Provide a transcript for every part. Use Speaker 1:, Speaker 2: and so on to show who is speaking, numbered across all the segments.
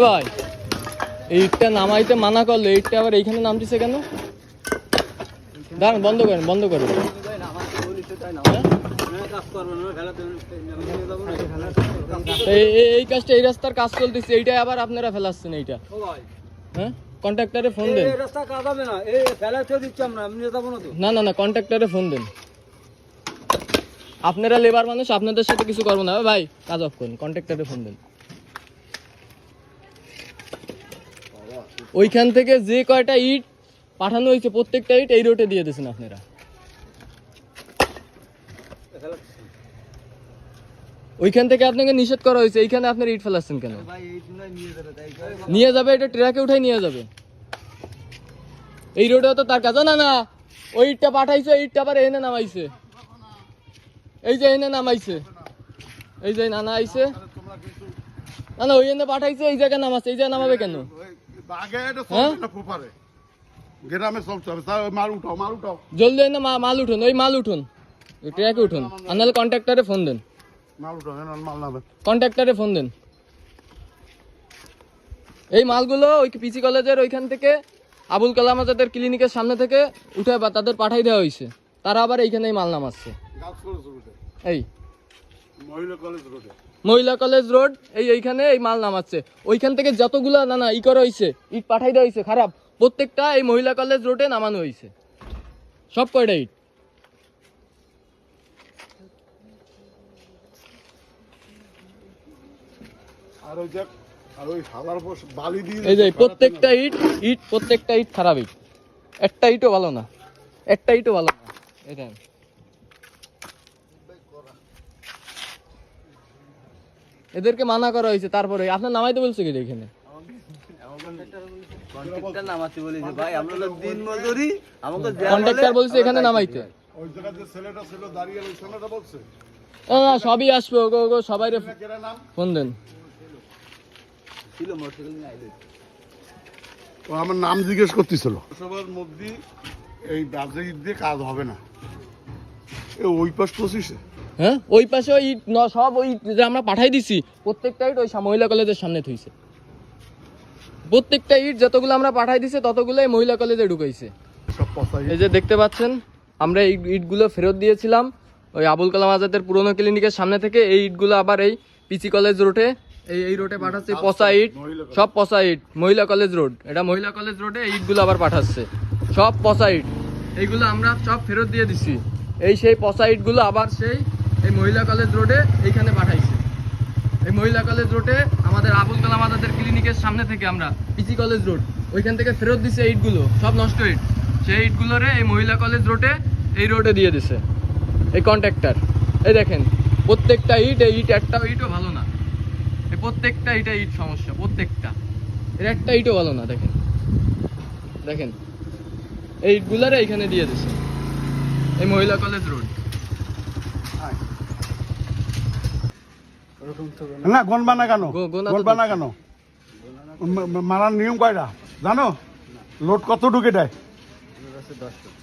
Speaker 1: ভাই এই ইটটা নামাইতে মানা করল ইটটা আবার এইখানে নামতেছে কেন? দাঁড়ান, বন্ধ করেন বন্ধ করেন। এই- এই- কাজটা, এই রাস্তার কাজ চলতেছে, এইটাই আবার আপনারা ফেলাচ্ছেন এইটা। হ্যাঁ? কন্ট্রাক্টরে ফোন দেন।
Speaker 2: না না
Speaker 1: না, কন্ট্রাক্টরে ফোন দেন। আপনারা লেবার মানুষ, আপনাদের সাথে কিছু করব না। ভাই, কাজ অফ করুন, কন্ট্রাক্টরে ফোন দেন। ওইখান থেকে যে কয়টা ইট পাঠানো হয়েছে, প্রত্যেকটা ইট এই রোডে দিয়ে দিয়েছেন আপনারা। ওইখান থেকে আপনাকে নিষেধ করা হয়েছে, এইখানে আপনার ইট ফেলাচ্ছেন কেন?
Speaker 2: নিয়ে যাবে,
Speaker 1: এটা ট্রাকে উঠাই নিয়ে যাবে। এই রোডে তো তার কাছে না না ওই ইটটা পাঠাইছে ইটটা আবার এনে নামাইছে। এই যে এনে নামাইছে। এই যে নানা আইছে। না না, ওই এনে পাঠাইছে, এই জায়গায় নামাচ্ছে, এই জায়গায় নামাবে কেন?
Speaker 3: গ্রামে চলছে হবে। মাল উঠাও মাল উঠাও।
Speaker 1: জলদি মা- মাল উঠুন ওই মাল উঠুন। ট্রাকে উঠুন। আর নাহলে কন্ট্রাক্টরে ফোন দেন।
Speaker 3: মাল উঠাও হ্যাঁ মাল নামে
Speaker 1: কন্ট্রাক্টরে ফোন দেন। এই মালগুলো ওই পিসি কলেজের ওইখান থেকে আবুল কালাম আজাদের ক্লিনিকের সামনে থেকে উঠে বা তাদের পাঠাই দেওয়া হয়েছে। তারা আবার এইখানেই মাল নামাচ্ছে। এই।
Speaker 3: মহিলা কলেজ রোডে
Speaker 1: এই এইখানে এই মাল নামাচ্ছে। ওইখান থেকে যতগুলা না না ই করা হয়েছে ইট পাঠাই দেওয়া হয়েছে খারাপ। প্রত্যেকটা এই মহিলা কলেজ রোডে নামানো হয়েছে সব কয়টা ইট?
Speaker 3: আর ওই যে আর ওই হালার বালি দিয়ে
Speaker 1: এই যে প্রত্যেকটা ইট ইট প্রত্যেকটা ইট খারাপ ইট। একটা ইটও ভালো না। একটা ইটও ভালো না। এটা এদেরকে মানা করা হয়েছে তারপরে আপনার নামাইতে বলছে কি এখানে?
Speaker 2: কন্ট্রাক্টর
Speaker 1: বলছে এখানে নামাইতে। সবই আসবে ওগো ওগো সবাই ফোন দেন।
Speaker 3: ও আমার নাম জিজ্ঞেস করতেছিল। সবার মধ্যে এই বাজে দিয়ে কাজ হবে না। এ ওই পাশ পঁচিশে
Speaker 1: হ্যাঁ? ওই পাশে ওই সব ওই যে আমরা পাঠাই দিছি প্রত্যেকটা ইট ওই মহিলা কলেজের সামনে থইছে। প্রত্যেকটা ইট যতগুলো আমরা পাঠাই দিছি ততগুলোই মহিলা কলেজে ঢুকাইছে। এই যে দেখতে পাচ্ছেন আমরা এই ইটগুলো ফেরত দিয়েছিলাম ওই আবুল কালাম আজাদের পুরনো ক্লিনিকের সামনে থেকে এই ইটগুলো আবার এই পিসি কলেজ রোডে এই এই রোডে পাঠাচ্ছে পচা ইট সব পচা ইট মহিলা কলেজ রোড। এটা মহিলা কলেজ রোডে এই ইটগুলো আবার পাঠাচ্ছে সব পচা ইট। এইগুলো আমরা সব ফেরত দিয়ে দিছি। এই সেই পচা ইটগুলো আবার সেই এই মহিলা কলেজ রোডে এইখানে পাঠাইছে। এই মহিলা কলেজ রোডে আমাদের আবুল কালাম আজাদের ক্লিনিকের সামনে থেকে আমরা পিসি কলেজ রোড, ওইখান থেকে ফেরত দিছে ইটগুলো, সব নষ্ট ইট। সেই ইটগুলোরে এই মহিলা কলেজ রোডে এই রোডে দিয়ে দিছে। এই কন্ট্রাক্টর, এই দেখেন, প্রত্যেকটা ইট, এই ইট একটা ইটও ভালো না। এই প্রত্যেকটা ইটে ইট সমস্যা, প্রত্যেকটা। এর একটা ইটও ভালো না, দেখেন। দেখেন, এই ইটগুলারে এইখানে দিয়ে দিছে। এই মহিলা কলেজ রোড।
Speaker 3: না গনবা না কেন?
Speaker 1: গো-
Speaker 3: গনবা না কেন? মারার নিয়ম কয়টা? জানো? লোড কত ঢুকে দেয়?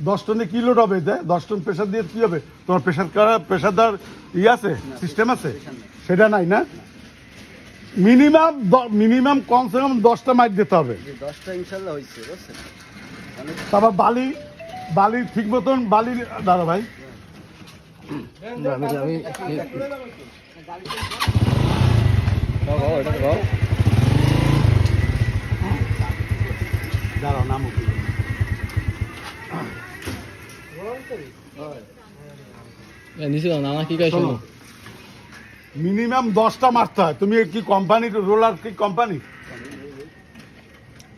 Speaker 3: দশ টনে কি লোড হবে? দশ টন প্রেশার দিয়ে কি হবে? তোমার প্রেশার প্রেশার দেওয়ার ই আছে সিস্টেম আছে? সেটা নাই না? মিনিমাম মিনিমাম কমসে কম দশটা মাইক দিতে হবে।
Speaker 2: দশটা ইনশাল্লাহ হয়েছে
Speaker 3: তারপর বালি বালি ঠিক মতন বালি দাঁড়া ভাই। দাঁড়াও নাম।
Speaker 1: নিচে দাও কি কয়
Speaker 3: মিনিমাম দশটা মারতে হয়। তুমি কি কোম্পানি রোলার কি কোম্পানি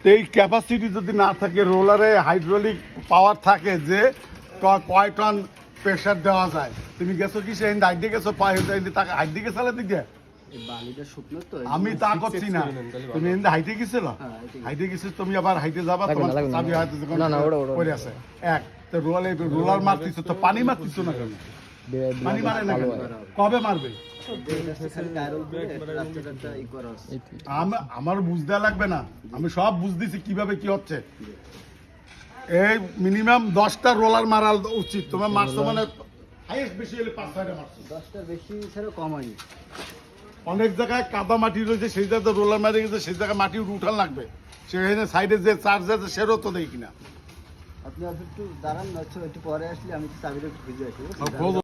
Speaker 3: এই ক্যাপাসিটি যদি না থাকে রোলারে হাইড্রোলিক পাওয়ার থাকে যে কয় টন প্রেশার দেওয়া যায়। তুমি গেছো কি সেই হাইডে গেছো পায়ে তাকে গেছো দিকে
Speaker 2: শুকনো তো
Speaker 3: আমি তা করছি না। তুমি এমনি হাইটে গেছিল? হাইটে গেছিস তুমি আবার হাইটে যাবা তোমার চাবি
Speaker 1: ওটা,
Speaker 3: পড়ে আছে। এক তো রোলার রোলার মারতিস তো পানি মারতিস না কেন? পানি মারে না কেন? কবে মারবে? আমার বুঝতে লাগবে না। আমি সব বুঝতেছি কীভাবে কি হচ্ছে? এই মিনিমাম দশটা রোলার মারা উচিত। তোমার মারছো মানে হাইয়েস্ট বেশি হলে পাঁচ ছয়টা মারছো
Speaker 2: দশটা বেশি ছাড়া কম হয়নি।
Speaker 3: অনেক জায়গায় কাদা মাটি রয়েছে সেই জায়গায় রোলার মারি গেছে সেই জায়গায় মাটি উঠান লাগবে। সেখানে সাইডে যে চার্জ আছে সেরও তো দেয় কিনা।
Speaker 2: আপনি একটু দাঁড়ান একটু পরে আসলে আমি চাবিটা খুঁজে আসি